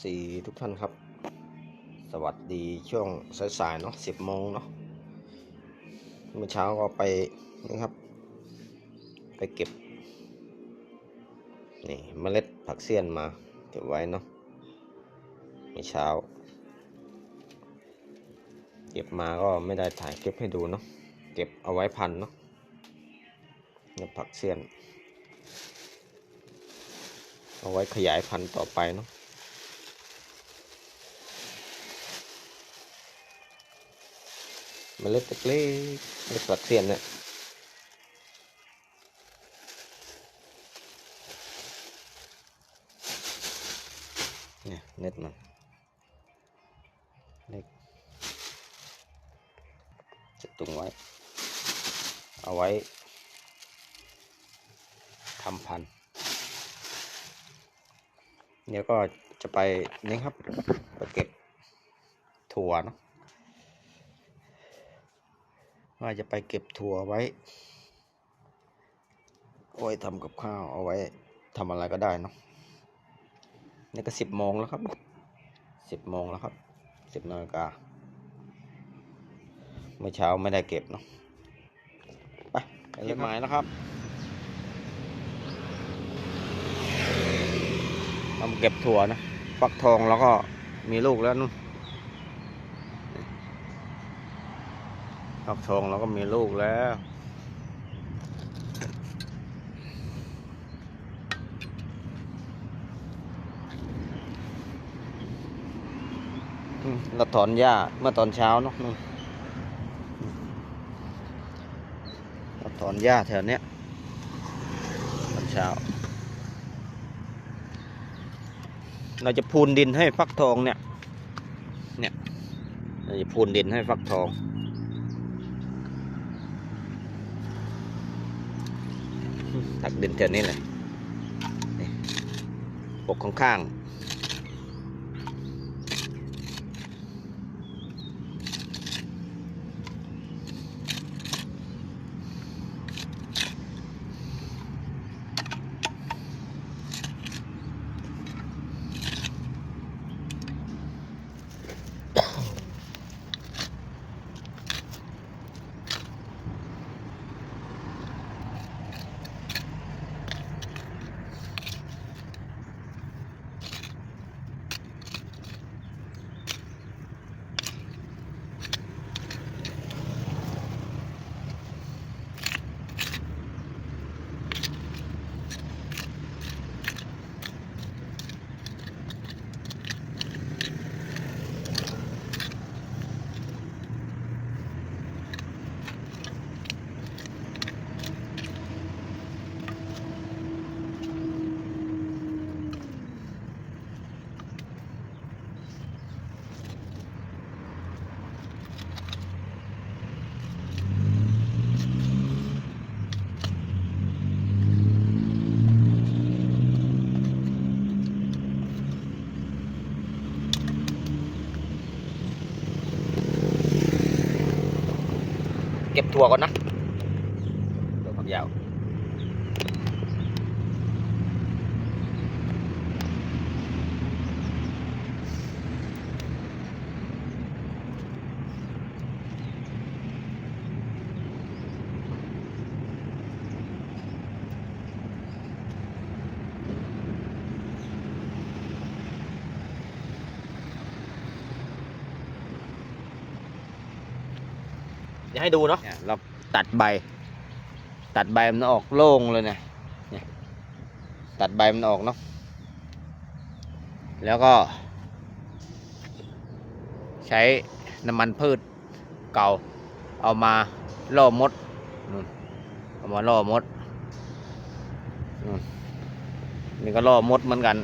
FC ทุกท่านครับ สวัสดีช่วงสายๆเนาะ10โมงเนาะเมื่อเช้าก็ไปนี่ครับ ไปเก็บ นี่เมล็ดผักเสี้ยนมา เก็บไว้เนาะเมื่อเช้า เก็บมาก็ไม่ได้ถ่ายคลิปให้ดูเนาะเก็บเอาไว้พันเนาะเนี่ยผักเสี้ยน เอาไว้ขยายพันธุ์ต่อไปเนาะ เมล็ดเล็กๆเมล็ดผักเสียนเนี่ยเนี่ยเน็ตมันเล็กจะตุงไว้ เอาไว้ทำพันธุ์เดี๋ยวก็จะไปนี่ครับ ไปเก็บถั่วเนาะ ว่าจะไปเก็บถั่วไว้เอาไว้ทำกับข้าวเอาไว้ทำอะไรก็ได้เนาะนี่ก็สิบโมงแล้วครับสิบโมงแล้วครับสิบนาฬิกาเมื่อเช้าไม่ได้เก็บเนาะไปไปเก็บไม้นะครับทำเก็บถั่วนะฟักทองแล้วก็มีลูกแล้วนู่น ฟักทองแล้วก็มีลูกแล้วเราถอนหญ้าเมื่อตอนเช้าเนาะนู่นเราถอนหญ้าแถวเนี้ยตอนเช้า เราจะพูนดินให้ฟักทองเนี่ย เนี่ย เราจะพูนดินให้ฟักทอง ตักดินแถวนี้เลยนี่ปกข้างๆ เก็บถั่วก่อนนะถั่วฝักยาว เดี๋ยวให้ดูเนาะเราตัดใบ ตัดใบมันออกโล่งเลยนี่ยเนี่ยตัดใบมันออกเนาะแล้วก็ ใช้น้ำมันพืชเก่า เอามาล่อมดนู่นเอามาล่อมดนู่นนี่ก็ล่อมดเหมือนกัน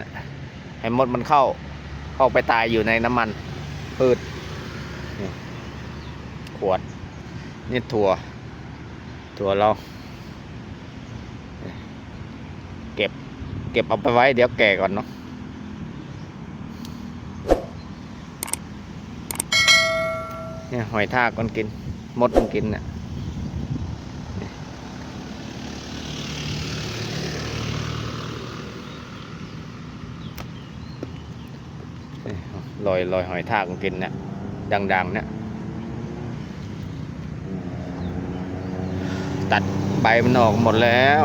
ให้มดมันเข้า เข้าไปตายอยู่ในน้ำมันพืชขวด นี่ถั่ว ถั่วเรา เก็บ เก็บเอาไปไว้เดี๋ยวแก่ก่อนเนาะเนี่ยหอยทากมันกิน มดมันกินเนี่ยลอยลอยหอยทากกินเนี่ยดังๆเนี่ย ตัดใบมันออกหมดแล้ว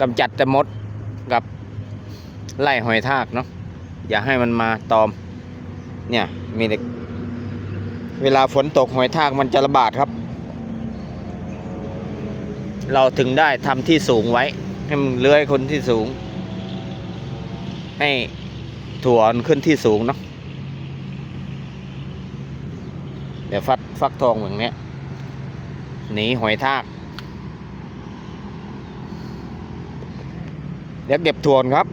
กำจัดแต่มดกับไล่หอยทากเนาะอย่าให้มันมาตอม เนี่ย มีแต่เวลาฝนตกหอยทากมันจะระบาดครับ เราถึงได้ทำที่สูงไว้ ให้มันเลื้อยคนที่สูง ให้ถั่วนขึ้นที่สูงเนาะ เดี๋ยวฟักฟักทองอย่างเนี้ยหนีหอยทาก เดี๋ยวเก็บถวนครับ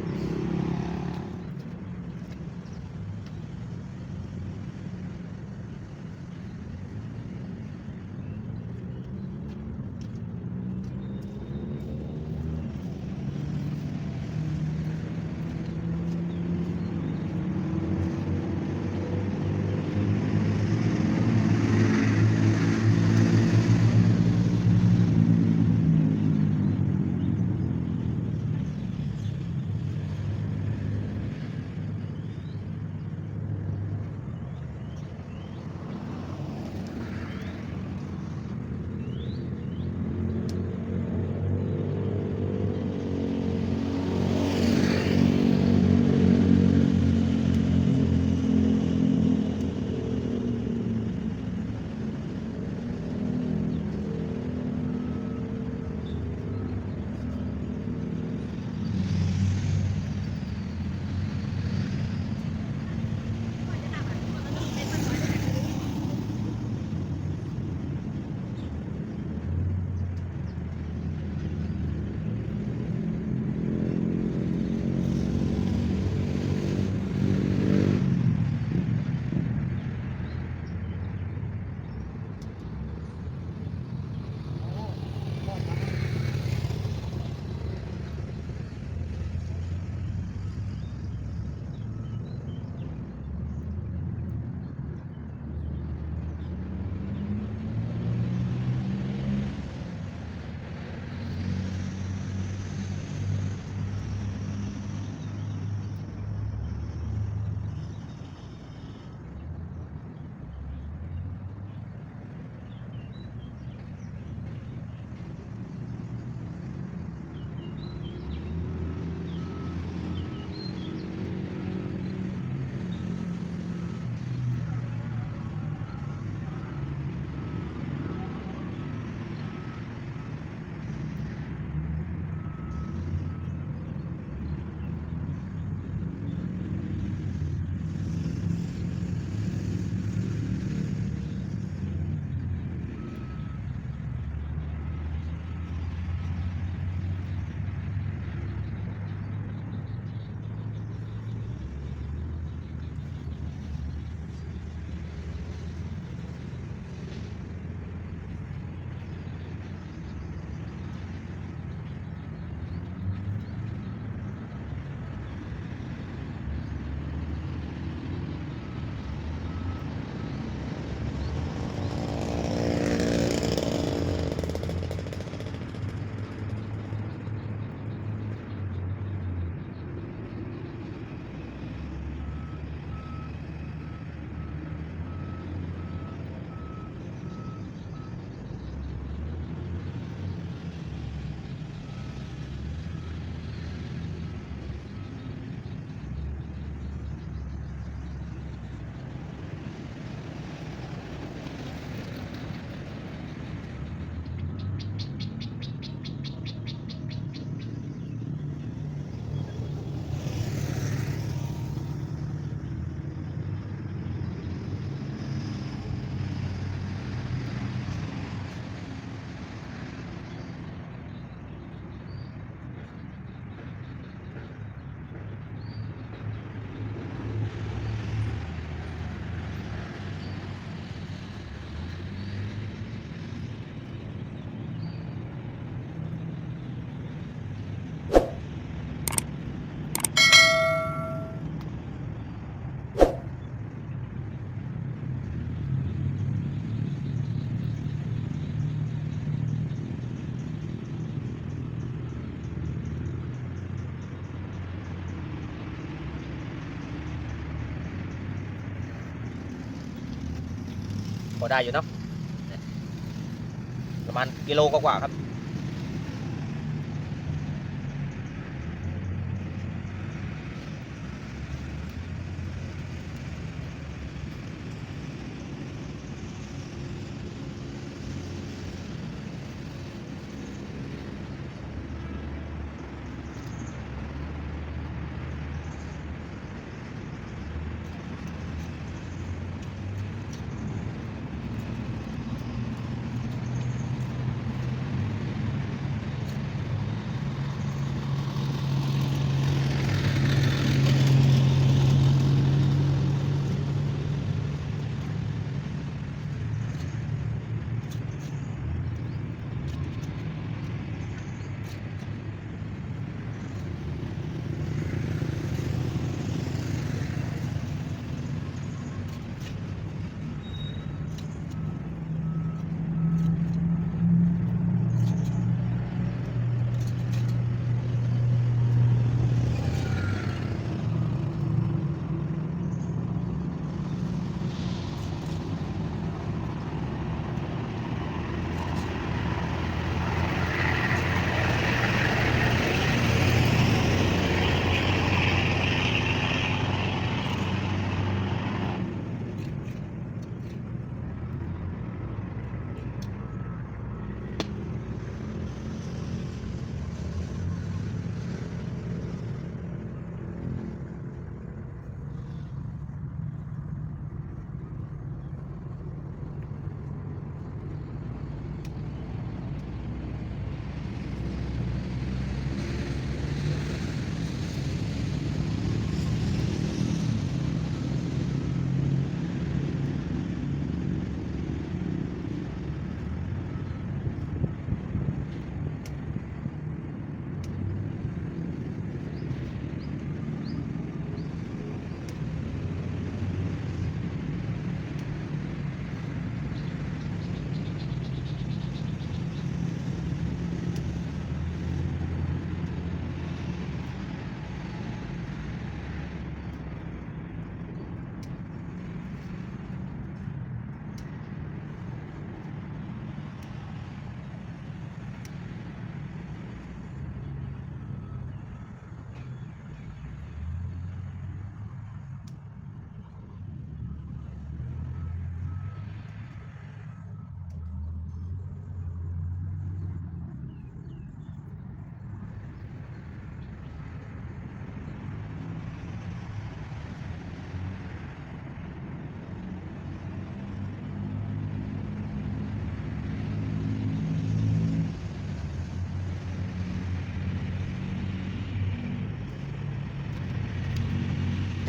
พอได้อยู่เนาะประมาณกิโลกว่าครับ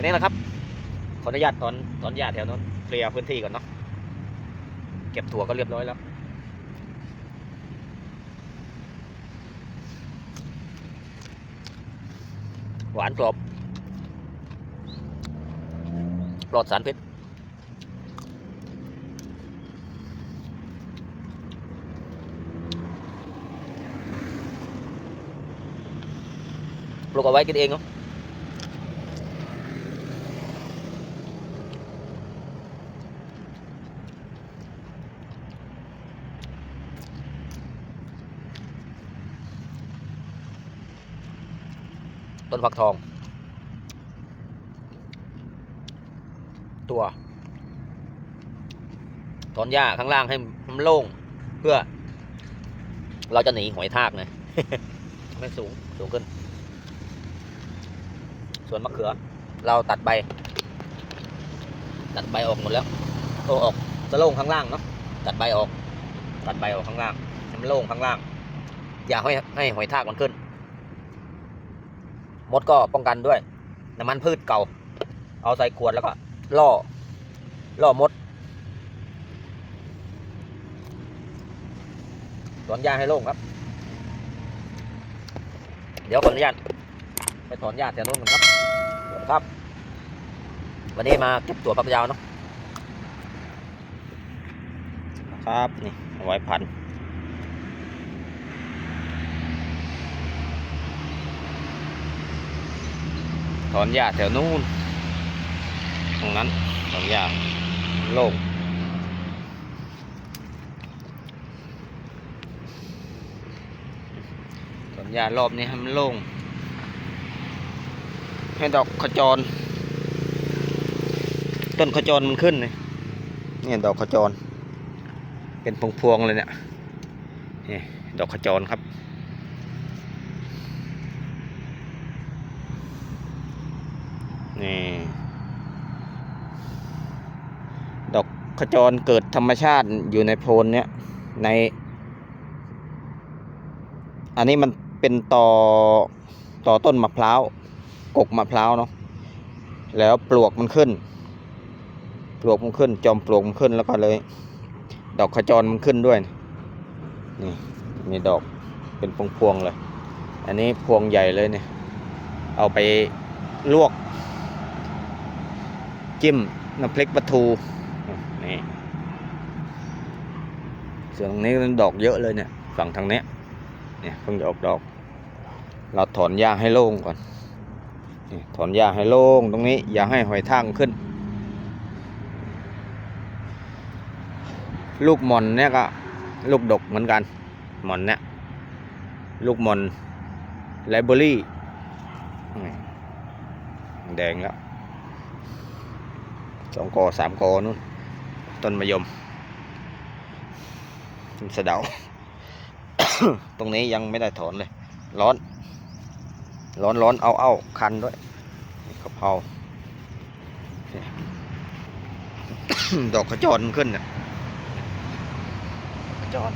นี้แหละครับ ขออนุญาตถอนถอนหญ้าแถวนั้นเคลียร์พื้นที่ก่อนเนาะเก็บถั่วก็เรียบร้อยแล้วหวานกรอบปลอดสารพิษปลูกเอาไว้กินเองเนาะ ฟักทอง ตัวถอนหญ้าข้างล่างให้มันโล่ง เพื่อ เราจะหนีหอยทากไงไม่สูงสูงขึ้น ส่วนมะเขือ เราตัดใบ ตัดใบออกหมดแล้วโอออกจะโล่งข้างล่างเนาะตัดใบออก ตัดใบออกข้างล่างให้มันโล่งข้างล่าง อย่าให้ให้หอยทากมันขึ้น มดก็ป้องกันด้วยน้ำมันพืชเก่า เอาใส่ขวดแล้วก็ล่อล่อมดถอนหญ้าให้โล่งครับ เดี๋ยวขออนุญาตไปถอนหญ้าแถวนู้นกันครับครับ วันนี้มาเก็บตัวพักยาวเนาะครับนี่เอาไว้พัน ถอนหญ้าแถวนู้น ตรงนั้นถอนหญ้าโล่งถอนหญ้ารอบนี้ให้มันโล่ง ให้ดอกขจร ต้นขจรมันขึ้นเลยเนี่ยดอกขจร เป็นพวงๆเลยเนี่ยนี่ดอกขจรครับ นี่ดอกขจรเกิดธรรมชาติอยู่ในโพนเนี้ยใน อันนี้มันเป็นต่อต่อต้นมะพร้าวกกมะพร้าวเนาะแล้วปลวกมันขึ้น ปลวกมันขึ้น จอมปลวกมันขึ้นแล้วก็เลย ดอกขจรมันขึ้นด้วย นี่มีดอกเป็นพวงๆเลย อันนี้พวงใหญ่เลยเนี่ย เอาไปลวก จิ้มน้ำพริกปลาทูนี่ส่วนตรงนี้มันดอกเยอะเลยเนี่ยฝั่งทางเนี้ยเนี่ยเพิ่งจะออกดอก เราถอนหญ้าให้โล่งก่อนนี่ถอนหญ้าให้โล่งตรงนี้ อย่าให้หอยทากขึ้น ลูกหมอนเนี่ยก็ ลูกดกเหมือนกันหมอนเนี่ยลูกหมอนไลเบอรี่แดงแล้ว สองกอสามกอนู่นต้นมะยมต้นสะเดา ตรงนี้ยังไม่ได้ถอนเลย ร้อน ร้อนร้อนเอาเอาคันด้วยกะเพราดอกขจรมันขึ้นเนี่ยขจร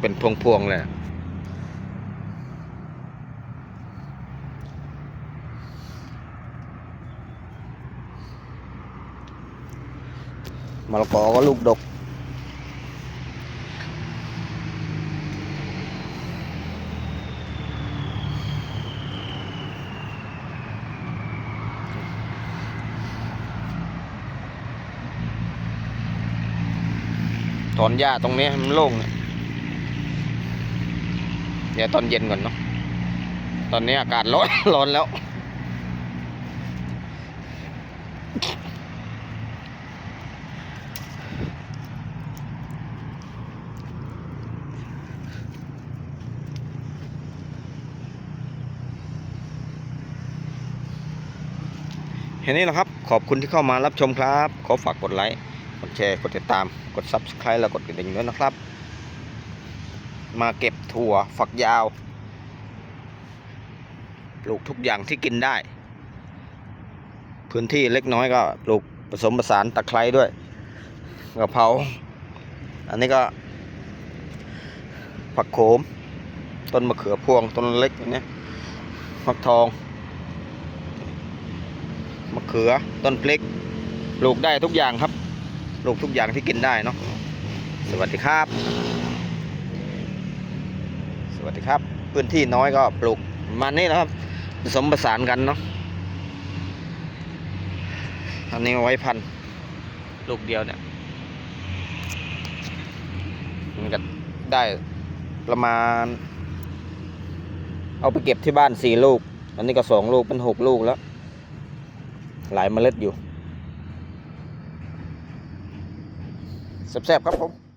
เป็นพวงพวงๆเลย มะละกอก็ลูกดกถอนหญ้าตรงนี้มันโล่งเนี่ยเดี๋ยวตอนเย็นก่อนเนาะ ตอนนี้อากาศร้อนร้อนแล้ว เห็นนี้แหละครับ ขอบคุณที่เข้ามารับชมครับ ขอฝากกดไลค์ กดแชร์ กดติดตาม กด Subscribe แล้วกดกระดิ่งด้วยนะครับ มาเก็บถั่วฝักยาว ปลูกทุกอย่างที่กินได้ พื้นที่เล็กน้อยก็ปลูกผสมผสานตะไคร้ด้วยกะเพรา อันนี้ก็ผักโขม ต้นมะเขือพวง ต้นเล็กอย่างเนี้ยฟักทอง เขือต้นพริกปลูกได้ทุกอย่างครับปลูกทุกอย่างที่กินได้เนาะสวัสดีครับ สวัสดีครับ พื้นที่น้อยก็ปลูกมาณนี้นะครับผสมผสานกันเนาะอันนี้เอาไว้พันลูกเดียวเนี่ยมันก็ได้ประมาณ เอาไปเก็บที่บ้านสี่ลูก อันนี้ก็สองลูกเป็นหกลูกแล้ว หลายเมล็ดอยู่แซ่บๆครับผม